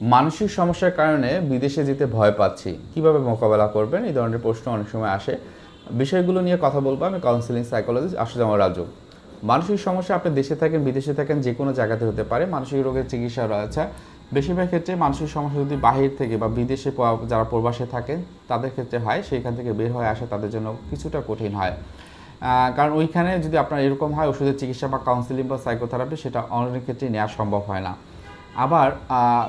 মানসিক সমস্যার কারণে বিদেশে যেতে ভয় পাচ্ছি। কীভাবে মোকাবেলা করবেন? এই ধরনের প্রশ্ন অনেক সময় আসে। বিষয়গুলো নিয়ে কথা বলব আমি কাউন্সিলিং সাইকোলজিস্ট আশুজামা রাজু। মানসিক সমস্যা, আপনি দেশে থাকেন, বিদেশে থাকেন, যে কোনো জায়গাতে হতে পারে। মানসিক রোগের চিকিৎসা রয়েছে। বেশিরভাগ ক্ষেত্রে মানসিক সমস্যা যদি বাহির থেকে বা বিদেশে যারা প্রবাসে থাকেন, তাদের ক্ষেত্রে হয়। সেইখান থেকে বের হয়ে আসা তাদের জন্য কিছুটা কঠিন হয়। কারণ ওইখানে যদি আপনার এরকম হয়, ওষুধের চিকিৎসা বা কাউন্সিলিং বা সাইকোথেরাপি সেটা অনেক ক্ষেত্রে নেওয়া সম্ভব হয় না। আবার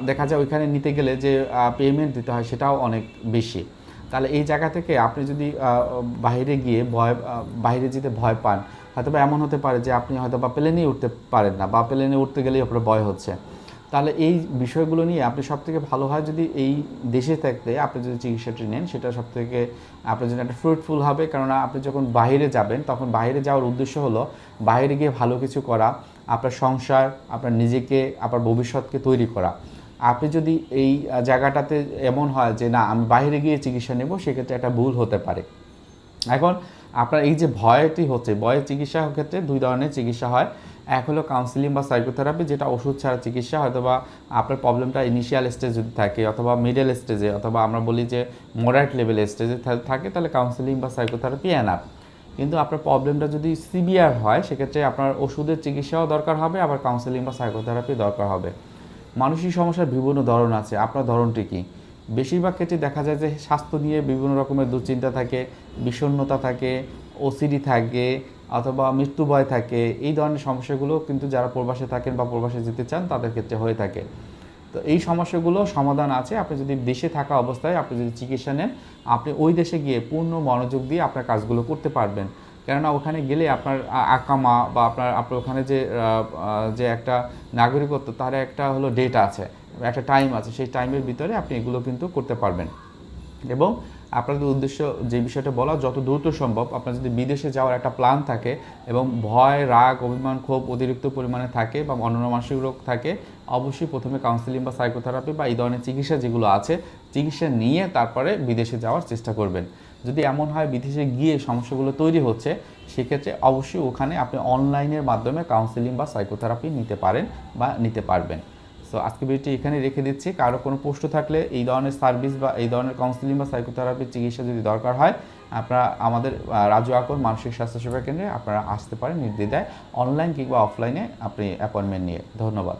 দেখা যায় ওইখানে নিতে গেলে যে পেমেন্ট দিতে হয় সেটাও অনেক বেশি। তাহলে এই জায়গা থেকে আপনি যদি বাইরে গিয়ে ভয় বাইরে যেতে ভয় পান হয়তো এমন হতে পারে যে, আপনি হয়তো বা প্লেনেই উঠতে পারেন না বা প্লেনে উঠতে গেলেই আপনার ভয় হচ্ছে। তাহলে এই বিষয়গুলো নিয়ে আপনি সব থেকে ভালো হয় যদি এই দেশে থাকতে আপনি যদি চিকিৎসাটি নেন, সেটা সব থেকে আপনার জন্য একটা ফ্রুটফুল হবে। কেননা আপনি যখন বাইরে যাবেন, তখন বাইরে যাওয়ার উদ্দেশ্য হলো বাইরে গিয়ে ভালো কিছু করা, আপনার সংসার, আপনার নিজেকে, আপনার ভবিষ্যৎকে তৈরি করা। আপনি যদি এই জায়গাটাতে এমন হয় যে, না, আমি বাইরে গিয়ে চিকিৎসা নেব সেক্ষেত্রে একটা ভুল হতে পারে। এখন আপনার এই যে ভয়টি হচ্ছে, ভয়ের চিকিৎসা ক্ষেত্রে দুই ধরনের চিকিৎসা হয়। এক হলো কাউন্সিলিং বা সাইকোথেরাপি যেটা ওষুধ ছাড়া চিকিৎসা হয়তো বা আপনার প্রবলেমটা ইনিশিয়াল স্টেজ যদি থাকে, অথবা মিডল স্টেজে অথবা আমরা বলি যে মডারেট লেভেল স্টেজে থাকে, তাহলে কাউন্সিলিং বা সাইকোথেরাপি এনাফ কিন্তু আপনার প্রবলেমটা যদি সিভিয়ার হয়, সেক্ষেত্রে আপনার ওষুধের চিকিৎসাও দরকার হবে, আবার কাউন্সিলিং বা সাইকোথেরাপি দরকার হবে। মানসিক সমস্যার বিভিন্ন ধরন আছে, আপনার ধরনটি কী? বেশিরভাগ ক্ষেত্রে দেখা যায় যে স্বাস্থ্য নিয়ে বিভিন্ন রকমের দুশ্চিন্তা থাকে, বিষণ্ণতা থাকে ওসিডি থাকে অথবা মৃত্যু ভয় থাকে, এই ধরনের সমস্যাগুলো কিন্তু যারা প্রবাসে থাকেন বা প্রবাসে যেতে চান, তাদের ক্ষেত্রে হয়ে থাকে। তো এই সমস্যাগুলো সমাধান আছে। আপনি যদি দেশে থাকা অবস্থায় আপনি যদি চিকিৎসা নেন, আপনি ওই দেশে গিয়ে পূর্ণ মনোযোগ দিয়ে আপনার কাজগুলো করতে পারবেন। কেননা ওখানে গেলে আপনার আকামা বা আপনার আপনার ওখানে যে যে একটা নাগরিকত্ব, তার একটা হলো ডেট আছে, একটা টাইম আছে। সেই টাইমের ভিতরে আপনি এগুলো কিন্তু করতে পারবেন। এবং আপনাদের উদ্দেশ্য যে বিষয়টা বলা, যত দ্রুত সম্ভব আপনার যদি বিদেশে যাওয়ার একটা প্ল্যান থাকে এবং ভয়, রাগ, অভিমান ক্ষোভ অতিরিক্ত পরিমাণে থাকে বা অন্যান্য মানসিক রোগ থাকে, অবশ্যই প্রথমে কাউন্সিলিং বা সাইকোথেরাপি বা এই ধরনের চিকিৎসা যেগুলো আছে, চিকিৎসা নিয়ে তারপরে বিদেশে যাওয়ার চেষ্টা করবেন। যদি এমন হয় বিদেশে গিয়ে সমস্যাগুলো তৈরি হচ্ছে, সেক্ষেত্রে অবশ্যই ওখানে আপনি অনলাইনের মাধ্যমে কাউন্সিলিং বা সাইকোথেরাপি নিতে পারেন বা নিতে পারবেন। সো আজকে ভিডিওটি এখানে রেখে দিচ্ছি। কারও কোনো প্রশ্ন থাকলে এই ধরনের সার্ভিস বা এই ধরনের কাউন্সিলিং বা সাইকোথেরাপির চিকিৎসা যদি দরকার হয়, আপনারা আমাদের রাজু আকর মানসিক স্বাস্থ্য সেবা কেন্দ্রে আপনারা আসতে পারেন নির্দ্বিধায় অনলাইন কিংবা অফলাইনে আপনি অ্যাপয়েন্টমেন্ট নিয়ে। ধন্যবাদ।